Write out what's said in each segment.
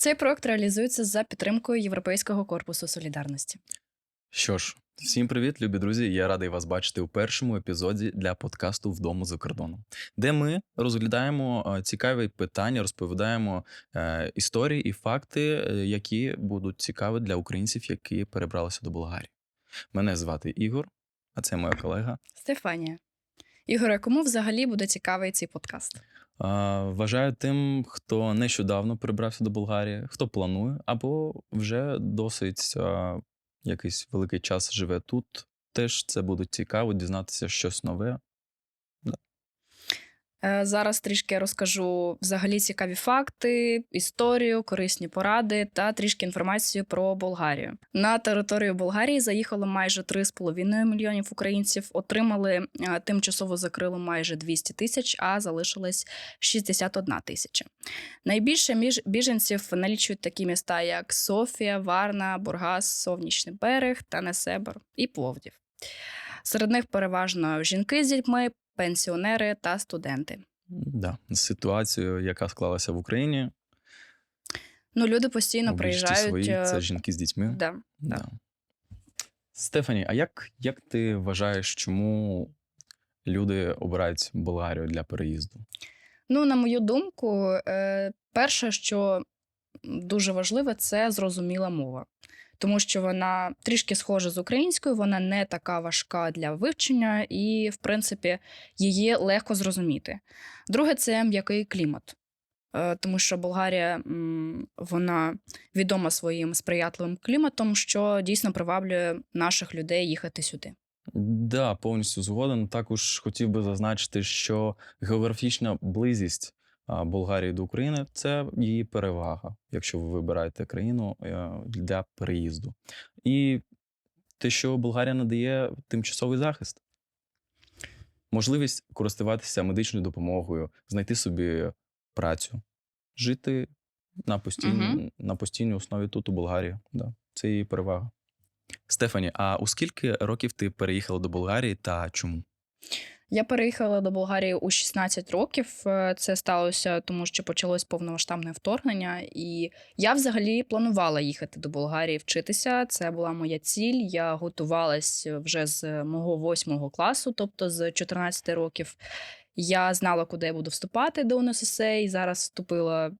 Цей проект реалізується за підтримкою Європейського корпусу солідарності. Що ж, всім привіт, любі друзі! Я радий вас бачити у першому епізоді для подкасту Вдома за кордоном, де ми розглядаємо е, цікаві питання, розповідаємо е, історії і факти, е, які будуть цікаві для українців, які перебралися до Болгарії. Мене звати Ігор, а це моя колега. Стефанія. Ігоре, кому взагалі буде цікавий цей подкаст? Вважаю тим, хто нещодавно перебрався до Болгарії, хто планує, або вже досить якийсь великий час живе тут. Теж це буде цікаво дізнатися щось нове. Е, Зараз трішки розкажу взагалі цікаві факти, історію, корисні поради та трішки інформацію про Болгарію. На територію Болгарії заїхало майже 3,5 мільйонів українців. Отримали е, тимчасово закрили майже 200 тисяч, а залишилось 61 тисяча. Найбільше між біженців налічують такі міста, як Софія, Варна, Бургас, Совнічний берег та Несебр і Пловдів. Серед них переважно жінки з дітьми, пенсіонери та студенти. Да, ситуацію, яка склалася в Україні. Ну, люди постійно приїжджають. своїй, е, це жінки з дітьми. Да, да. Да. Стефані, а як, як ти вважаєш, чому люди обирають Болгарію для переїзду? Ну, на мою думку, е, перше, що дуже важливе, це зрозуміла мова. Тому що вона трішки схожа з українською, вона не така важка для вивчення, і, в принципі, її легко зрозуміти. Друге, це м'який клімат. Е, Тому що Болгарія вона відома своїм сприятливим кліматом, що дійсно приваблює наших людей їхати сюди. Да, повністю згоден. Також хотів би зазначити, що географічна близість Болгарії до України це її перевага, якщо ви вибираєте країну е, для переїзду. І те, що Болгарія надає тимчасовий захист, можливість користуватися медичною допомогою, знайти собі працю, жити на постійній, Мгм. на постійній основі тут, у Болгарії. Да, це її перевага. Стефані, а у скільки років ти переїхала до Болгарії та чому? Я переїхала до Болгарії у 16 років. Е, Це сталося тому, що почалось повномасштабне вторгнення, і я взагалі планувала їхати до Болгарії вчитися. Це була моя ціль. Я готувалась вже з мого восьмого класу, тобто з 14 років. Я знала, куди я буду вступати до УНСС, і зараз вступила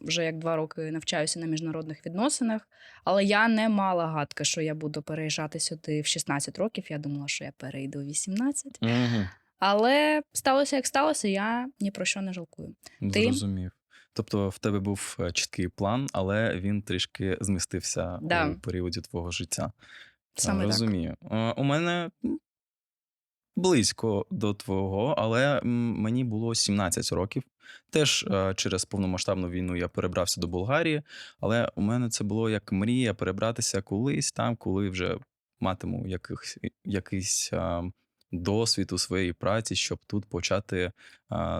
вже як два роки навчаюся на міжнародних відносинах. Але я не мала гадки, що я буду переїжджати сюди в 16 років. Я думала, що я перейду у 18. Угу. Але сталося, як сталося, я ні про що не жалкую. Ти? Зрозумів. Тобто в тебе був е, чіткий план, але він трішки змістився Да. у періоді твого життя. Саме. Розумію. Е, У мене близько до твого, але мені було 17 роких. Теж е, через повномасштабну війну я перебрався до Болгарії, але у мене це було як мрія перебратися колись там, коли вже матиму якихось, якийсь е, досвід у своїй праці, щоб тут почати е,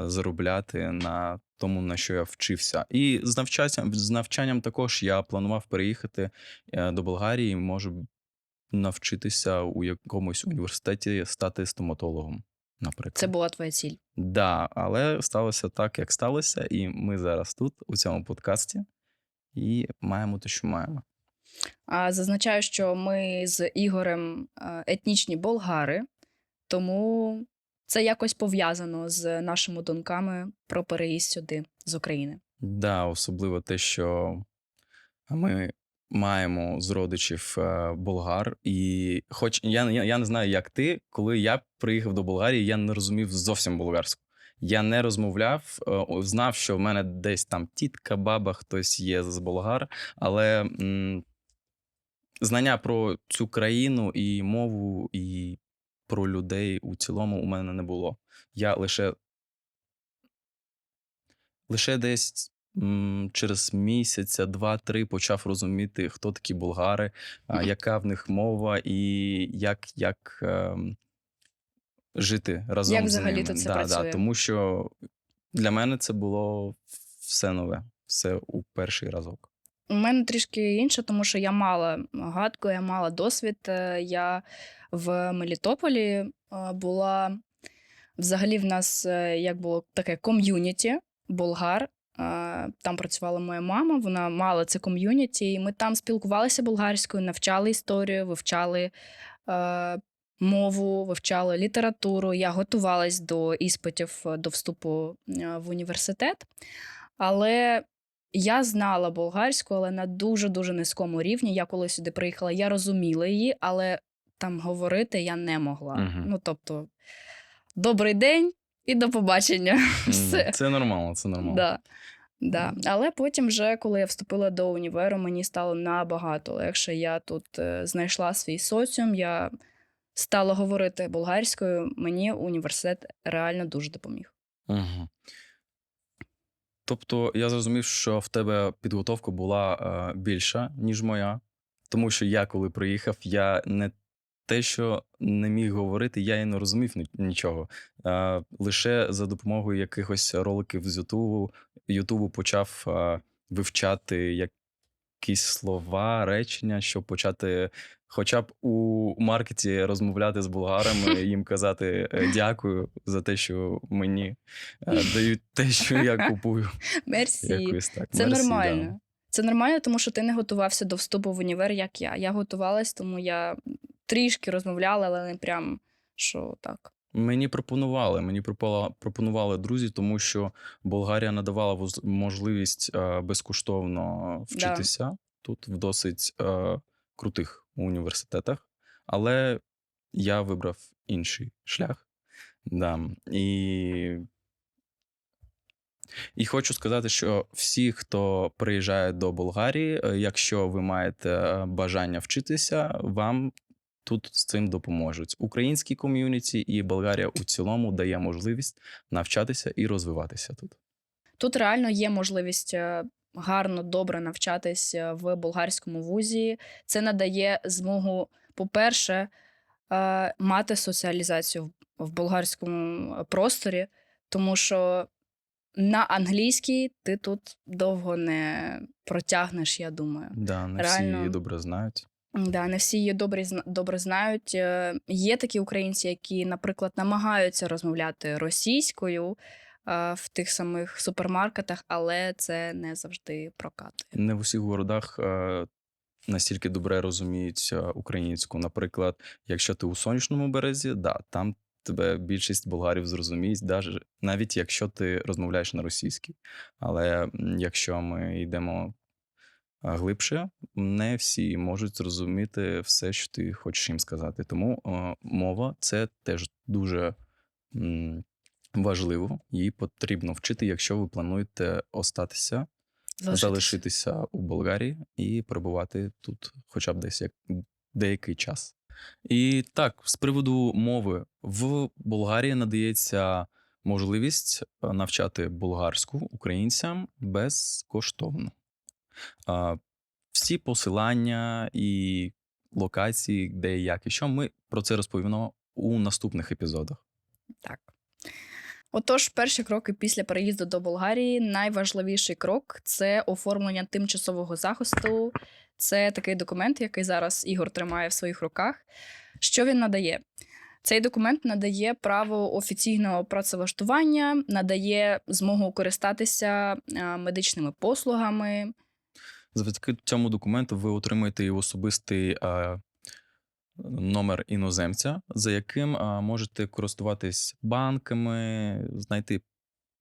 заробляти на тому, на що я вчився. І з навчанням, з навчанням також я планував переїхати е, до Болгарії, може навчитися у якомусь університеті стати стоматологом, наприклад. Це була твоя ціль. Да, але сталося так, як сталося, і ми зараз тут, у цьому подкасті, і маємо те, що маємо. А зазначаю, що ми з Ігорем е, етнічні болгари, тому це якось пов'язано з нашими думками про переїзд сюди з України. Да, особливо те, що ми маємо з родичів е, болгар, і хоч я, я, я не знаю, як ти, коли я приїхав до Болгарії, я не розумів зовсім болгарську. Я не розмовляв, е, знав, що в мене десь там тітка, баба, хтось є з болгар, але м, знання про цю країну і мову, і про людей у цілому у мене не було. Я лише лише десь м, через місяця, два-три почав розуміти, хто такі болгари, а, яка в них мова, і як, як ем, жити разом Як з взагалі ними. це да, працює? Да, тому що для мене це було все нове, все у перший разок. У мене трішки інше, тому що я мала гадку, я мала досвід. Е, Я в Мелітополі була взагалі в нас е, як було таке ком'юніті болгар. Там працювала моя мама, вона мала це ком'юніті, і ми там спілкувалися болгарською, навчали історію, вивчали е, мову, вивчали літературу. Я готувалась до іспитів е, до вступу е, в університет. Але я знала болгарську, але на дуже-дуже низькому рівні. Я коли сюди приїхала, я розуміла її, але там говорити я не могла. Мгм. Ну, тобто, добрий день і до побачення. Все. Це нормально, це нормально. Да. Да. Але потім, вже, коли я вступила до універу, мені стало набагато легше. Я тут е, знайшла свій соціум, я стала говорити болгарською. Мені університет реально дуже допоміг. Угу. Тобто я зрозумів, що в тебе підготовка була е, більша, ніж моя. Тому що я, коли приїхав, я не те, що не міг говорити, я і не розумів нічого. Лише за допомогою якихось роликів з Ютубу, Ютубу почав вивчати якісь слова, речення, щоб почати хоча б у маркеті розмовляти з болгарами, їм казати е, дякую за те, що мені е, дають те, що я купую. Мерсі. Якось так. Це Мерсі, нормально. Це нормально, тому що ти не готувався до вступу в універ, як я. Я готувалась, тому я трішки розмовляла, але не прям що так. Мені пропонували, мені пропонували друзі, тому що Болгарія надавала можливість е, безкоштовно вчитися тут в досить е, крутих університетах, але я вибрав інший шлях. Да. І І хочу сказати, що всі, хто приїжджає до Болгарії, е, якщо ви маєте е, бажання вчитися, вам тут з цим допоможуть. Українські ком'юніті і Болгарія у цілому дає можливість навчатися і розвиватися тут. Тут реально є можливість е, гарно, добре навчатись е, в болгарському вузі. Це надає змогу, по-перше, е, мати соціалізацію в- болгарському просторі, тому що на англійській ти тут довго не протягнеш, я думаю. Да, не Реально. всі добре знають. Да, не всі її добре, добре знають. Е, Є такі українці, які, наприклад, намагаються розмовляти російською е, в тих самих супермаркетах, але це не завжди прокатує. Не в усіх городах е, настільки добре розуміють е, українську. Наприклад, якщо ти у сонячному березі, да, там тебе більшість болгарів зрозуміють, навіть якщо ти розмовляєш на російській. Але якщо ми йдемо глибше, не всі можуть зрозуміти все, що ти хочеш їм сказати. Тому мова це теж дуже м, важливо. Її потрібно вчити, якщо ви плануєте остатися залишитися у Болгарії і перебувати тут хоча б десь як деякий час. І так, з приводу мови, в Болгарії надається можливість навчати болгарську українцям безкоштовно. Всі посилання і локації, де і як і що, ми про це розповімо у наступних епізодах. Так. Отож, перші кроки після переїзду до Болгарії найважливіший крок це оформлення тимчасового захисту. Це такий документ, який зараз Ігор тримає в своїх руках. Що він надає? Цей документ надає право офіційного працевлаштування, надає змогу користатися е, медичними послугами. Завдяки цьому документу ви отримаєте особистий е, номер іноземця, за яким е, можете користуватись банками, знайти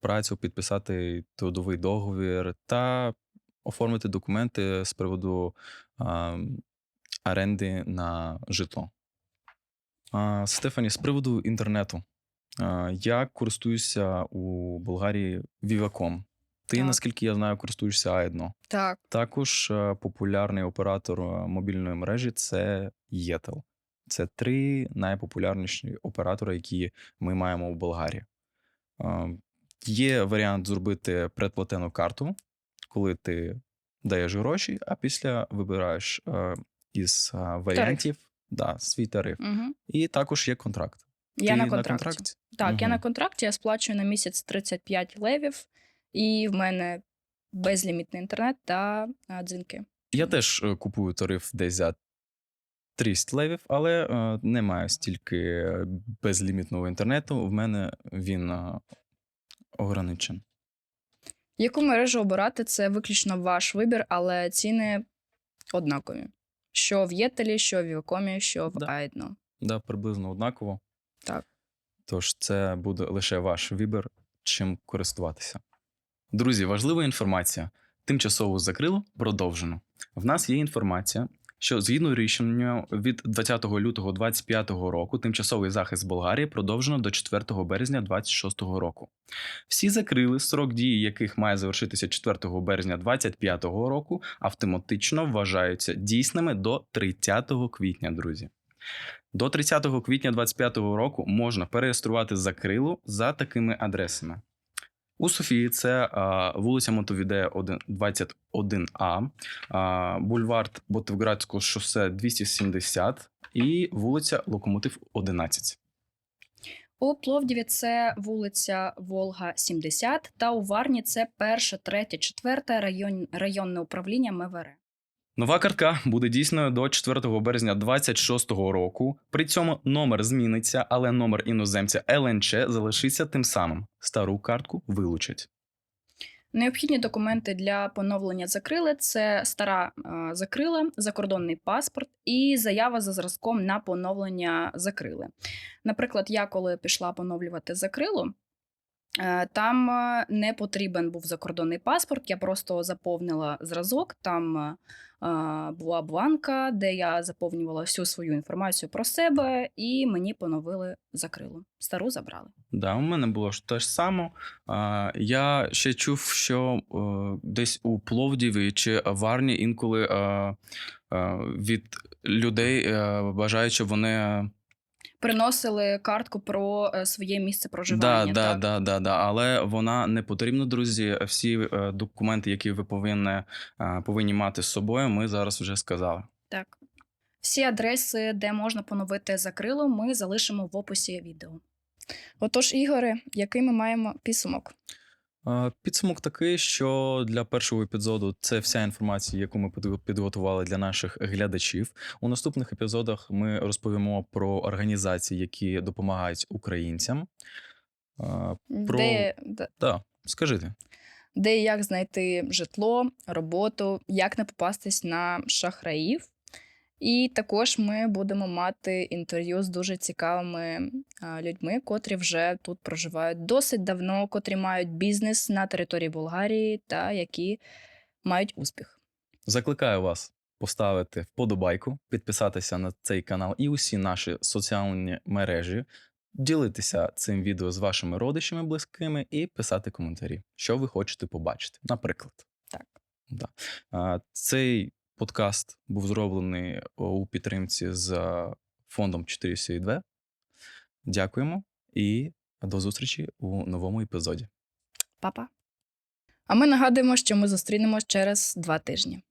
працю, підписати трудовий договір та оформити документи з приводу е, оренди на житло. А, Стефані, з приводу інтернету. Я користуюся у Болгарії Viva.com. Ти, Так. наскільки я знаю, користуєшся Аедно. Так, Також е, популярний оператор е, мобільної мережі це Yetel. Це три найпопулярніші оператори, які ми маємо у Болгарії. Е, Є варіант зробити предплатену карту, коли ти даєш гроші, а після вибираєш із варіантів да, свій тариф. угу. І також є контракт. я ти на контракті. Так, я на контракті, я сплачую на місяць 35 левів, і в мене безлімітний інтернет та а, дзвінки. Я теж е, купую тариф десь за 30 левів, але е, не маю стільки безлімітного інтернету. В мене він е, ограничен. Яку мережу обирати це виключно ваш вибір, але ціни однакові. Що в Єтелі, що в Вілкомі, що в Да. Айдно. Да, приблизно однаково. Так. Тож це буде лише ваш вибір, чим користуватися. Друзі, важлива інформація. Тимчасово закрило продовжено. В нас є інформація, що згідно рішення від 20 лютого 2025 року тимчасовий захист Болгарії продовжено до 4 березня 2026 року. Всі закрили, срок дії яких має завершитися 4 березня 2025 року, автоматично вважаються дійсними до 30 квітня, друзі. До 30 квітня 2025 року можна переєструвати закрилу за такими адресами. У Софії це а, вулиця Мотовідея 1 21А, а, бульвард Ботевградського шосе 270 і вулиця Локомотив 11. У Пловдіві це вулиця Волга 70, та у Варні це перше, третє, четверте район, районне управління МВР. Нова картка буде дійсною до 4 березня 2026 року. При цьому номер зміниться, але номер іноземця ЛНЧ залишиться тим самим. Стару картку вилучать. Необхідні документи для поновлення закрили це стара е, закрила, закордонний паспорт і заява за зразком на поновлення закрили. Наприклад, я коли пішла поновлювати закрилу, там е, не потрібен був закордонний паспорт. Я просто заповнила зразок. Там е, е, була бланка, де я заповнювала всю свою інформацію про себе, і мені поновили закрилу. Стару забрали. Да, у мене було ж те ж саме. Я ще чув, що е, десь у Пловдіві чи Варні інколи е, е, від людей е, бажають, щоб вони. Приносили картку про е, своє місце проживання. да, так. да, да, да. Але вона не потрібна, друзі. Всі е, документи, які ви повинні, е, повинні мати з собою, ми зараз вже сказали. Так. Всі адреси, де можна поновити закрило, ми залишимо в описі відео. Отож, Ігоре, який ми маємо підсумок? Е, Підсумок такий, що для першого епізоду це вся інформація, яку ми підготували для наших глядачів. У наступних епізодах ми розповімо про організації, які допомагають українцям. Е, Про- Де, де, Да, скажіть. де і як знайти житло, роботу, як не попастись на шахраїв. І також ми будемо мати інтерв'ю з дуже цікавими людьми, котрі вже тут проживають досить давно, котрі мають бізнес на території Болгарії та які мають успіх. Закликаю вас поставити вподобайку, підписатися на цей канал і усі наші соціальні мережі, ділитися цим відео з вашими родичами близькими і писати коментарі, що ви хочете побачити. Наприклад, Так. Да. А, Цей подкаст був зроблений у підтримці з фондом 4 Дякуємо і до зустрічі у новому епізоді. Па-па. А ми нагадуємо, що ми зустрінемось через два тижні.